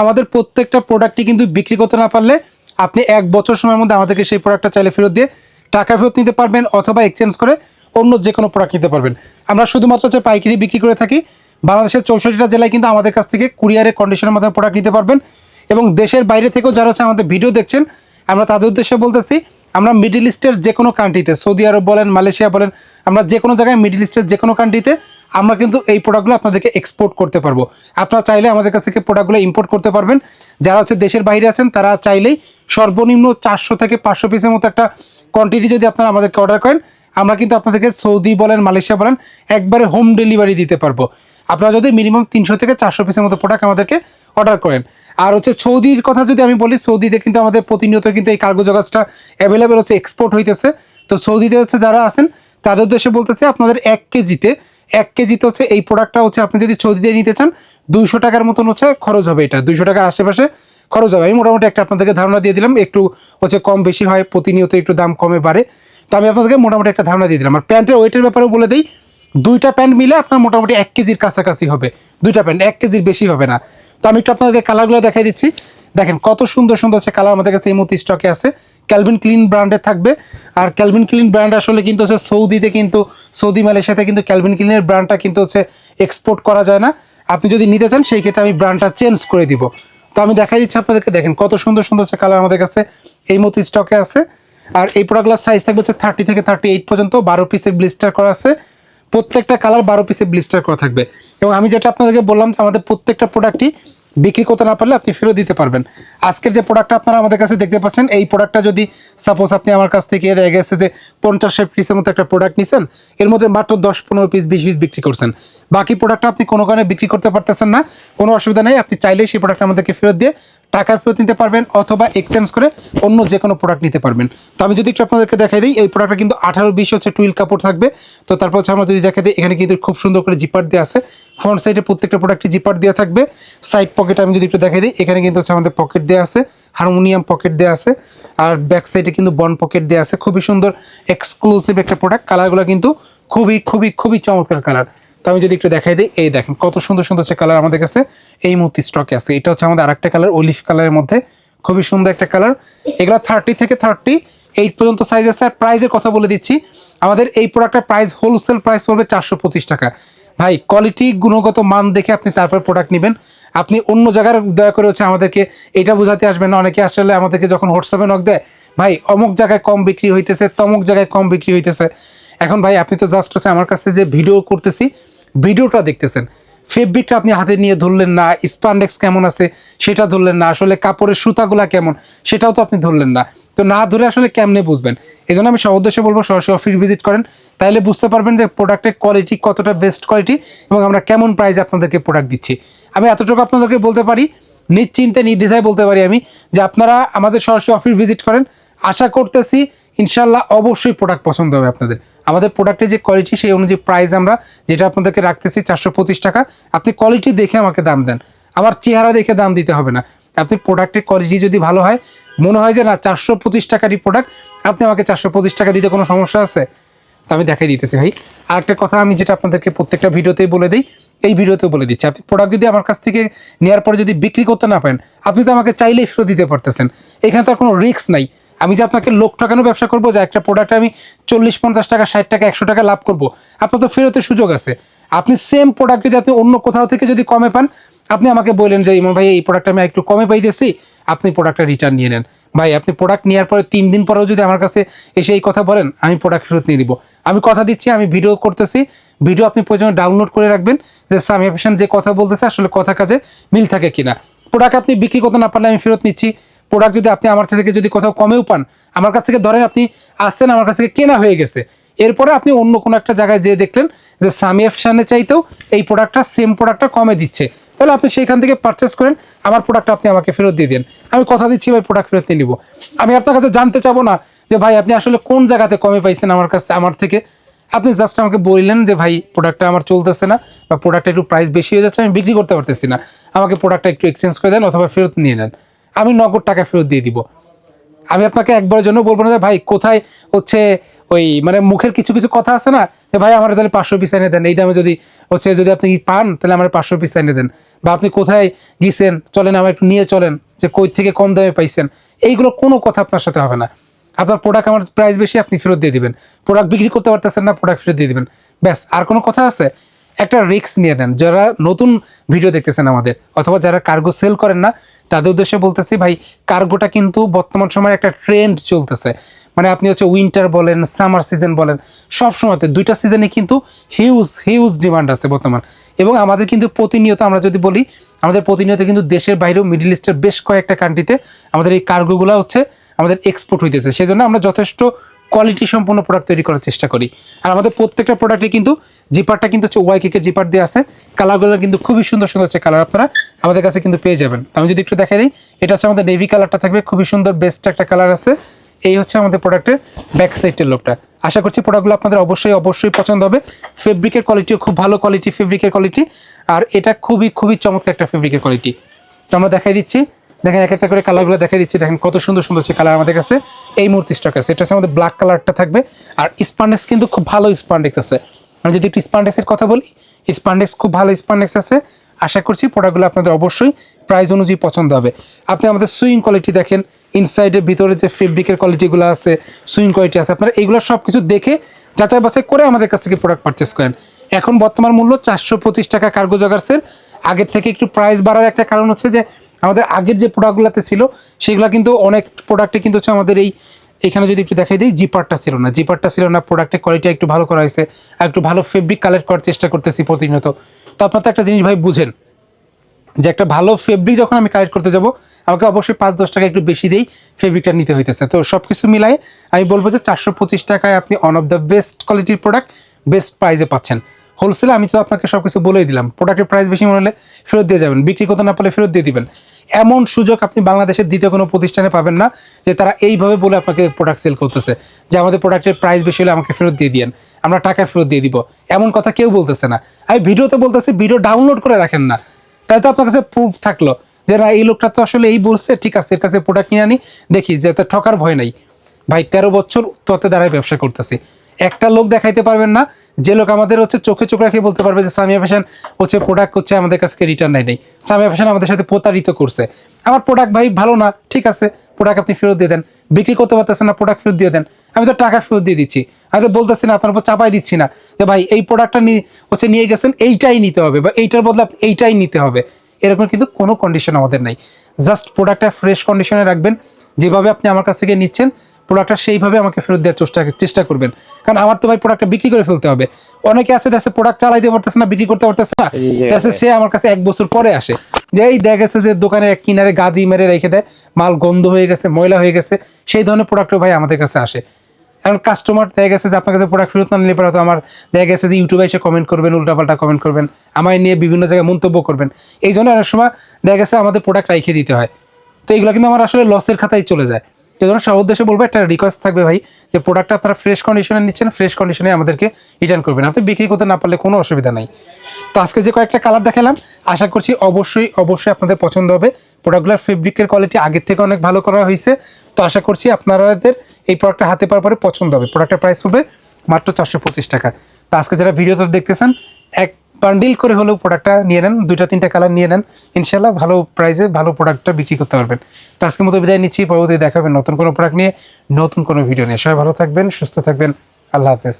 আমাদের প্রত্যেকটা প্রোডাক্টই কিন্তু বিক্রি করতে না পারলে আপনি এক বছর সময়ের মধ্যে আমাদেরকে সেই প্রোডাক্টটা চাইলে ফেরত দিয়ে টাকা ফেরত নিতে পারবেন অথবা এক্সচেঞ্জ করে অন্য যে কোনো প্রোডাক্ট নিতে পারবেন। আমরা শুধুমাত্র হচ্ছে পাইকারি বিক্রি করে থাকি। বাংলাদেশের চৌষট্টিটা জেলায় কিন্তু আমাদের কাছ থেকে কুরিয়ারে কন্ডিশনের মাধ্যমে প্রোডাক্ট নিতে পারবেন এবং দেশের বাইরে থেকেও যারা হচ্ছে আমাদের ভিডিও দেখছেন, আমরা তাদের উদ্দেশ্যে বলতেছি আমরা মিডিল ইস্টের যে কোনো কান্ট্রিতে সৌদি আরব বলেন মালয়েশিয়া বলেন, আমরা যে কোনো জায়গায় মিডিল ইস্টের যে কোনো কান্ট্রিতে আমরা কিন্তু এই প্রোডাক্টগুলো আপনাদেরকে এক্সপোর্ট করতে পারব। আপনারা চাইলে আমাদের কাছ থেকে প্রোডাক্টগুলো ইম্পোর্ট করতে পারবেন। যারা হচ্ছে দেশের বাইরে আছেন, তারা চাইলেই সর্বনিম্ন চারশো থেকে পাঁচশো পিসের মতো একটা কোয়ান্টিটি যদি আপনারা আমাদেরকে অর্ডার করেন, আমরা কিন্তু আপনাদেরকে সৌদি বলেন মালয়েশিয়া বলেন, একবারে হোম ডেলিভারি দিতে পারব। আপনারা যদি মিনিমাম তিনশো থেকে চারশো পিসের মতো প্রোডাক্ট আমাদেরকে অর্ডার করেন আর হচ্ছে সৌদির কথা যদি আমি বলি, সৌদিতে কিন্তু আমাদের প্রতিনিয়ত কিন্তু এই কার্গো জগাসটা অ্যাভেলেবেল হচ্ছে এক্সপোর্ট হইতেছে। তো সৌদিতে হচ্ছে যারা আছেন, তাদের উদ্দেশ্যে বলতেছে আপনাদের এক কেজিতে এক কেজিতে হচ্ছে এই প্রোডাক্টটা হচ্ছে আপনি যদি সৌদিতে নিতে চান, দুইশো টাকার মতন হচ্ছে খরচ হবে এটা, দুইশো টাকার আশেপাশে খরচ হবে। আমি মোটামুটি একটা আপনাদেরকে ধারণা দিয়ে দিলাম, একটু হচ্ছে কম বেশি হয়, প্রতিনিয়ত একটু দাম কমে বাড়ে। তো আমি আপনাদেরকে মোটামুটি একটা ধারণা দিয়ে দিলাম। আর প্যান্টের ওয়েটের ব্যাপারেও বলে দিই দুইটা প্যান্ট মিলে আপনার মোটামুটি এক কেজির কাছাকাছি হবে। দুইটা প্যান্ট এক কেজির বেশি হবে না। তো আমি একটু আপনাদেরকে কালারগুলো দেখাই দিচ্ছি। দেখেন, কত সুন্দর সুন্দর হচ্ছে কালার আমাদের কাছে এই মুহূর্তে স্টকে আছে। ক্যালভিন ক্লিন ব্র্যান্ডের থাকবে। আর ক্যালভিন ক্লিন ব্র্যান্ড আসলে কিন্তু হচ্ছে সৌদিতে কিন্তু, সৌদি মালয়েশিয়াতে কিন্তু ক্যালভিন ক্লিনের ব্র্যান্ডটা কিন্তু হচ্ছে এক্সপোর্ট করা যায় না। আপনি যদি নিতে চান, সেই ক্ষেত্রে আমি ব্র্যান্ডটা চেঞ্জ করে দিব। তো আমি দেখাই দিচ্ছি আপনাদেরকে। দেখেন, কত সুন্দর সুন্দর হচ্ছে কালার আমাদের কাছে এই মতো স্টকে আছে। আর এই প্রোডাক্টগুলোর সাইজ থাকবে হচ্ছে থার্টি থেকে থার্টি এইট পর্যন্ত। বারো পিসের ব্লিস্টার করা আছে। প্রত্যেকটা কালার বারো পিসে ব্লিস্টার করা থাকবে। এবং আমি যেটা আপনাদেরকে বললাম আমাদের প্রত্যেকটা প্রোডাক্টই বিক্রি করতে না পারলে আপনি ফেরত দিতে পারবেন। আজকের যে প্রোডাক্টটা আপনারা আমাদের কাছে দেখতে পাচ্ছেন, এই প্রোডাক্টটা যদি সাপোজ আপনি আমার কাছ থেকে দেখা গেছে যে পঞ্চাশ ষাট পিসের মতো একটা প্রোডাক্ট নিছেন, এর মধ্যে মাত্র দশ পনেরো পিস বিশ পিস বিক্রি করছেন। বাকি প্রোডাক্টটা আপনি কোনো কারণে বিক্রি করতে পারতেছেন না, কোনো অসুবিধা নেই, আপনি চাইলেই সেই প্রোডাক্টটা আমাদেরকে ফেরত দিয়ে টাকা ফেরত নিতে পারবেন অথবা এক্সচেঞ্জ করে অন্য যে কোনো প্রোডাক্ট নিতে পারবেন। তো আমি যদি একটু আপনাদেরকে দেখাই দিই, এই প্রোডাক্টটা কিন্তু আঠারো বিশ হচ্ছে টুইল কাপড় থাকবে। তো তারপর হচ্ছে আমরা যদি দেখাই দিই, এখানে কিন্তু খুব সুন্দর করে জিপার দেওয়া আছে। ফ্রন্ট সাইডে প্রত্যেকটা প্রোডাক্টে জিপার দেওয়া থাকবে। সাইড পকেট আমি যদি একটু দেখাই দিই, এখানে কিন্তু হচ্ছে আমাদের পকেট দেওয়া আছে। হারমোনিয়াম পকেট দেওয়া আছে। আর ব্যাক সাইডে কিন্তু বন পকেট দেওয়া আছে। খুবই সুন্দর এক্সক্লুসিভ একটা প্রোডাক্ট কালারগুলো কিন্তু খুবই খুবই খুবই চমৎকার কালার তো আমি যদি একটু দেখাই দিই, এই দেখেন কত সুন্দর সুন্দর হচ্ছে কালার আমাদের কাছে। এই মুহূর্তে স্টকে আছে। এটা হচ্ছে আমাদের আরেকটা কালার অলিভ কালারের মধ্যে। খুবই সুন্দর একটা কালার এগুলো থার্টি থেকে থার্টি এইট পর্যন্ত সাইজ আছে। আর প্রাইজের কথা বলে দিচ্ছি, আমাদের এই প্রোডাক্টের প্রাইস হোলসেল প্রাইস পড়বে চারশো পঁচিশ টাকা। ভাই কোয়ালিটি গুণগত মান দেখে আপনি তারপর প্রোডাক্ট নেবেন। আপনি অন্য জায়গার দয়া করে হচ্ছে আমাদেরকে এটা বোঝাতে আসবেন না। অনেকে আসলে আমাদেরকে যখন হোয়াটসঅ্যাপে নক দেয়, ভাই, অমুক জায়গায় কম বিক্রি হইতেছে, তমুক জায়গায় কম বিক্রি হইতেছে। এখন ভাই, আপনি তো জাস্ট হচ্ছে আমার কাছে যে ভিডিও করতেছি ভিডিওটা দেখতেছেন। ফেব্রিকটা আপনি হাতে নিয়ে ধরলেন না স্পান্ডেক্স কেমন আছে সেটা ধরলেন না, আসলে কাপড়ের সুতাগুলা কেমন সেটাও তো আপনি ধরলেন না। তো না ধরে আসলে কেমনে বুঝবেন? এই জন্য আমি উদ্দেশ্যে বলব, সরাসরি অফিস ভিজিট করেন তাহলে বুঝতে পারবেন যে প্রোডাক্টের কোয়ালিটি কতটা বেস্ট কোয়ালিটি এবং আমরা কেমন প্রাইসে আপনাদেরকে প্রোডাক্ট দিচ্ছি। আমি এতটুকু আপনাদেরকে বলতে পারি, নিশ্চিন্তে, নির্দ্বিধায় বলতে পারি আমি যে আপনারা আমাদের সরাসরি অফিস ভিজিট করেন। আশা করতেছি ইনশাল্লাহ অবশ্যই প্রোডাক্ট পছন্দ হবে আপনাদের। আমাদের প্রোডাক্টের যে কোয়ালিটি সেই অনুযায়ী প্রাইস আমরা যেটা আপনাদেরকে রাখতেছি চারশো পঁচিশ টাকা, আপনি কোয়ালিটি দেখে আমাকে দাম দেন। আমার চেহারা দেখে দাম দিতে হবে না। আপনি প্রোডাক্টের কোয়ালিটি যদি ভালো হয়, মনে হয় যে না, চারশো পঁচিশ টাকারই প্রোডাক্ট আপনি আমাকে চারশো পঁচিশ টাকা দিতে কোনো সমস্যা আছে? তো আমি দেখাই দিতেছি ভাই। আর একটা কথা আমি যেটা আপনাদেরকে প্রত্যেকটা ভিডিওতেই বলে দিই, এই ভিডিওতেও বলে দিচ্ছি। আপনি প্রোডাক্ট যদি আমার কাছ থেকে নেওয়ার পরে যদি বিক্রি করতে না পারেন, আপনি তো আমাকে চাইলেই ফেরত দিতে পারতেছেন। এখানে তো আর কোনো রিস্ক নাই। আমি যে আপনাকে লোক ঠকানো ব্যবসা করব, যে একটা প্রোডাক্ট আমি চল্লিশ, পঞ্চাশ টাকা, ষাট টাকা, একশো টাকা লাভ করব, আপনার তো ফেরতের সুযোগ আছে। আপনি সেম প্রোডাক্ট যদি আপনি অন্য কোথাও থেকে যদি কমে পান, আপনি আমাকে বললেন যে, ইমন ভাই, এই প্রোডাক্ট আমি একটু কমে পাইতেছি, আপনি প্রোডাক্টটা রিটার্ন নিয়ে নেন। ভাই, আপনি প্রোডাক্ট নেওয়ার পরে তিন দিন পরেও যদি আমার কাছে এসে এই কথা বলেন, আমি প্রোডাক্ট ফেরত নিয়ে নিব। আমি কথা দিচ্ছি, আমি ভিডিও করতেছি ভিডিও আপনি প্রয়োজন ডাউনলোড করে রাখবেন, যে ফ্যাশন যে কথা বলতেছে, আসলে কথা কাজে মিল থাকে কিনা। প্রোডাক্ট আপনি বিক্রি করতে না পারলে আমি ফেরত নিচ্ছি। প্রোডাক্ট যদি আপনি আমার থেকে যদি কোথাও কমেও পান, আমার কাছ থেকে ধরেন আপনি আসছেন, আমার কাছ থেকে কেনা হয়ে গেছে। এরপরে আপনি অন্য কোনো একটা জায়গায় যেয়ে দেখলেন যে সামিয়া ফ্যাশনের চাইতেও এই প্রোডাক্টটা সেম প্রোডাক্টটা কমে দিচ্ছে। তাহলে আপনি সেইখান থেকে পারচেস করেন, আমার প্রোডাক্টটা আপনি আমাকে ফেরত দিয়ে দেন। আমি কথা দিচ্ছি, ভাই প্রোডাক্ট ফেরত নিয়ে নিব। আমি আপনার কাছে জানতে চাবো না যে, ভাই, আপনি আসলে কোন জায়গাতে কমে পাইছেন আমার কাছে আমার থেকে? আপনি জাস্ট আমাকে বললেন যে, ভাই প্রোডাক্টটা আমার চলতেছে না বা প্রোডাক্টটা একটু প্রাইস বেশি হয়ে যাচ্ছে, আমি বিক্রি করতে পারতেছি না। আমাকে প্রোডাক্টটা একটু এক্সচেঞ্জ করে দেন অথবা ফেরত নিয়ে নেন। আমি নগদ টাকা ফেরত দিয়ে দিব। আমি আপনাকে একবারের জন্য বলব না যে, ভাই, কোথায় হচ্ছে ওই মানে মুখের কিছু কিছু কথা আছে না? যে, ভাই, আমার তাহলে পাঁচশো পিস এনে দেন। এই দামে যদি হচ্ছে, যদি আপনি পান, তাহলে আমার পাঁচশো পিস এনে দেন। বা আপনি কোথায় গিয়েছেন চলেন, আমার একটু নিয়ে চলেন, যে কই থেকে কম দামে পাইছেন। এইগুলো কোনো কথা আপনার সাথে হবে না। আপনার প্রোডাক্ট আমার প্রাইস বেশি, আপনি ফেরত দিয়ে দিবেন। প্রোডাক্ট বিক্রি করতে পারতেছেন না প্রোডাক্ট ফেরত দিয়ে দিবেন। ব্যাস, আর কোনো কথা আছে? একটা রিস্ক নিয়ে নেন। যারা নতুন ভিডিও দেখতেছেন আমাদের, অথবা যারা কার্গো সেল করেন না তাদের উদ্দেশ্যে বলতেছি, ভাই, কার্গোটা কিন্তু বর্তমান সময়ে একটা ট্রেন্ড চলতেছে। মানে আপনি হচ্ছে উইন্টার বলেন সামার সিজন বলেন সব সময়তে দুইটা সিজনে কিন্তু হিউজ হিউজ ডিমান্ড আছে বর্তমান। এবং আমাদের কিন্তু প্রতিনিয়ত আমরা যদি বলি, আমাদের প্রতিনিয়ত কিন্তু দেশের বাইরেও মিডল ইস্টের বেশ কয়েকটা কান্ট্রিতে আমাদের এই কার্গোগুলো হচ্ছে আমাদের এক্সপোর্ট হইতেছে। সেই জন্য আমরা যথেষ্ট কোয়ালিটি সম্পন্ন প্রোডাক্ট তৈরি করার চেষ্টা করি। আর আমাদের প্রত্যেকটা প্রোডাক্টে কিন্তু জিপারটা কিন্তু হচ্ছে ওয়াই কেকের জিপার দিয়ে আছে। কালারগুলো কিন্তু খুবই সুন্দর সুন্দর হচ্ছে কালার আপনারা আমাদের কাছে কিন্তু পেয়ে যাবেন। আমি যদি একটু দেখাই দিই, এটা হচ্ছে আমাদের নেভি কালারটা থাকবে, খুবই সুন্দর বেস্ট একটা কালার আছে। এই হচ্ছে আমাদের প্রোডাক্টের ব্যাক সাইডের লোকটা আশা করছি প্রোডাক্টগুলো আপনাদের অবশ্যই অবশ্যই পছন্দ হবে। ফেব্রিকের কোয়ালিটিও খুব ভালো কোয়ালিটি ফেব্রিকের কোয়ালিটি আর এটা খুবই খুবই চমৎকার একটা ফেব্রিকের কোয়ালিটি তো আমরা দেখাই দিচ্ছি দেখেন এক একটা করে কালারগুলো দেখাই দিচ্ছি। দেখেন কত সুন্দর সুন্দর হচ্ছে কালার আমাদের কাছে। এই মুহূর্তে স্টক আছে। এটা হচ্ছে আমাদের ব্ল্যাক কালারটা থাকবে। আর স্পান্ডেক্স কিন্তু খুব ভালো স্পান্ডেক্স আছে। আমি যদি একটু স্পান্ডেক্সের কথা বলি স্পান্ডেক্স খুব ভালো স্পান্ডেক্স আছে। আশা করছি প্রোডাক্টগুলো আপনাদের অবশ্যই প্রাইস অনুযায়ী পছন্দ হবে। আপনি আমাদের সুইং কোয়ালিটি দেখেন। ইনসাইডের ভিতরে যে ফেব্রিকের কোয়ালিটিগুলো আছে সুইং কোয়ালিটি আছে, আপনারা এগুলো সব কিছু দেখে যাচাই বাছাই করে আমাদের কাছ থেকে প্রোডাক্ট পারচেস করেন। এখন বর্তমান মূল্য চারশো পঁচিশ টাকা কার্গো জগার্সের আগের থেকে একটু প্রাইস বাড়ার একটা কারণ হচ্ছে যে আমাদের আগের যে প্রোডাক্টগুলোতে ছিল, সেগুলো কিন্তু অনেক প্রোডাক্টে কিন্তু হচ্ছে আমাদের এই, এখানে যদি একটু দেখাই দিই জিপারটা ছিল না। জিপারটা ছিল না প্রোডাক্টের কোয়ালিটি একটু ভালো করা হয়েছে একটু ভালো ফেব্রিক কালেক্ট করার চেষ্টা করতেছি প্রতিনিয়ত। তো আপনার তো একটা জিনিস ভাই বুঝেন, যে একটা ভালো ফেব্রিক যখন আমি কালেক্ট করতে যাব, আমাকে অবশ্যই পাঁচ দশ টাকা একটু বেশি দিয়েই ফেব্রিকটা নিতে হইতেছে। তো সব কিছু মিলাই আমি বলব যে চারশো পঁচিশ টাকায় আপনি ওয়ান অফ দ্য বেস্ট কোয়ালিটির প্রোডাক্ট বেস্ট প্রাইসে পাচ্ছেন। হোলসেলে আমি তো আপনাকে সব কিছু বলেই দিলাম। প্রোডাক্টের প্রাইস বেশি মনে হলে ফেরত দিয়ে যাবেন। বিক্রি করতে না পারলে ফেরত দিয়ে দিবেন। এমন সুযোগ আপনি বাংলাদেশের দ্বিতীয় কোনো প্রতিষ্ঠানে পাবেন না যে তারা এইভাবে বলে আপনাকে প্রোডাক্ট সেল করতেছে, যে আমাদের প্রোডাক্টের প্রাইস বেশি হলে আমাকে ফেরত দিয়ে দিয়েন, আমরা টাকা ফেরত দিয়ে দিব। এমন কথা কেউ বলতেছে না। আমি ভিডিওতে বলতেছি, ভিডিও ডাউনলোড করে রাখেন না। তাই তো আপনার কাছে প্রুফ থাকল যে না, এই লোকটা তো আসলে এই বলছে, ঠিক আছে, এর কাছে প্রোডাক্ট নিয়ে আনি, দেখি, যে ঠকার ভয় নাই। ভাই, তেরো বছর উত্তরতে দাঁড়ায় ব্যবসা করতেছি। একটা লোক দেখাইতে পারবেন না। যে লোক আমাদের হচ্ছে চোখে চোখ রাখে বলতে পারবে যে, সামিয়া ফ্যাশন হচ্ছে প্রোডাক্ট হচ্ছে আমাদের কাছে রিটার্ন নেয় নেই সামিয়া ফ্যাশন আমাদের সাথে প্রতারিত করছে। আমার প্রোডাক্ট ভাই ভালো না, ঠিক আছে প্রোডাক্ট আপনি ফেরত দিয়ে দেন। বিক্রি করতে পারতেছেন না প্রোডাক্ট ফেরত দিয়ে দেন। আমি তো টাকা ফেরত দিয়ে দিচ্ছি। আমি তো বলতেছি না, আপনার উপর চাপাই দিচ্ছি না যে, ভাই, এই প্রোডাক্টটা নিয়ে হচ্ছে নিয়ে গেছেন, এইটাই নিতে হবে বা এইটার বদলে আপনি এইটাই নিতে হবে। এরকম কিন্তু কোনো কন্ডিশন আমাদের নাই। জাস্ট প্রোডাক্টটা ফ্রেশ কন্ডিশনে রাখবেন। যেভাবে আপনি আমার কাছ থেকে নিচ্ছেন প্রোডাক্টটা সেইভাবে আমাকে ফেরত দেওয়ার চেষ্টা চেষ্টা করবেন। কারণ আমার তো ভাই প্রোডাক্টটা বিক্রি করে ফেলতে হবে। অনেকে আছে দেশে প্রোডাক্ট চালাইতে পারতেছে না বিক্রি করতে পারতেছে না। দেশে সে আমার কাছে এক বছর পরে আসে। যে এই দেখা গেছে যে দোকানের এক কিনারে গাদি মেরে রেখে দেয় মাল গন্ধ হয়ে গেছে ময়লা হয়ে গেছে সেই ধরনের প্রোডাক্টও ভাই আমাদের কাছে আসে। এখন কাস্টমার দেখা গেছে যে আপনার কাছে প্রোডাক্ট ফেরত না নিলে পরে হয়তো আমার দেখা গেছে যে ইউটিউবে এসে কমেন্ট করবেন উল্টাপাল্টা কমেন্ট করবেন আমায় নিয়ে বিভিন্ন জায়গায় মন্তব্য করবেন। এই জন্য অনেক সময় দেখা গেছে আমাদের প্রোডাক্ট রাইখে দিতে হয়। তো এগুলো কিন্তু আমার আসলে লসের খাতায় চলে যায়। সেই জন্য সব উদ্দেশ্যে বলব, একটা রিকোয়েস্ট থাকবে ভাই, যে প্রোডাক্টটা আপনারা ফ্রেশ কন্ডিশনে নিচ্ছেন ফ্রেশ কন্ডিশনে আমাদেরকে রিটার্ন করবেন। আপনি বিক্রি করতে না পারলে কোনো অসুবিধা নাই। তো আজকে যে কয়েকটা কালার দেখালাম, আশা করছি অবশ্যই অবশ্যই আপনাদের পছন্দ হবে। প্রোডাক্টগুলোর ফেব্রিকের কোয়ালিটি আগের থেকে অনেক ভালো করা হয়েছে। তো আশা করছি আপনাদের এই প্রোডাক্টটা হাতে পাওয়ার পরে পছন্দ হবে। প্রোডাক্টের প্রাইস পড়বে মাত্র চারশো পঁচিশ টাকা। তো আজকে যারা ভিডিওটা দেখতেছেন, এক বান্ডিল করে হলেও প্রোডাক্টটা নিয়ে নেন, দুইটা, তিনটা কালার নিয়ে নেন ইনশাল্লাহ ভালো প্রাইসে ভালো প্রোডাক্টটা বিক্রি করতে পারবেন। তো আজকের মতো বিদায় নিচ্ছি পরবর্তী দেখাবেন নতুন কোনো প্রোডাক্ট নিয়ে, নতুন কোনো ভিডিও নিয়ে। সবাই ভালো থাকবেন, সুস্থ থাকবেন। আল্লাহ হাফেজ।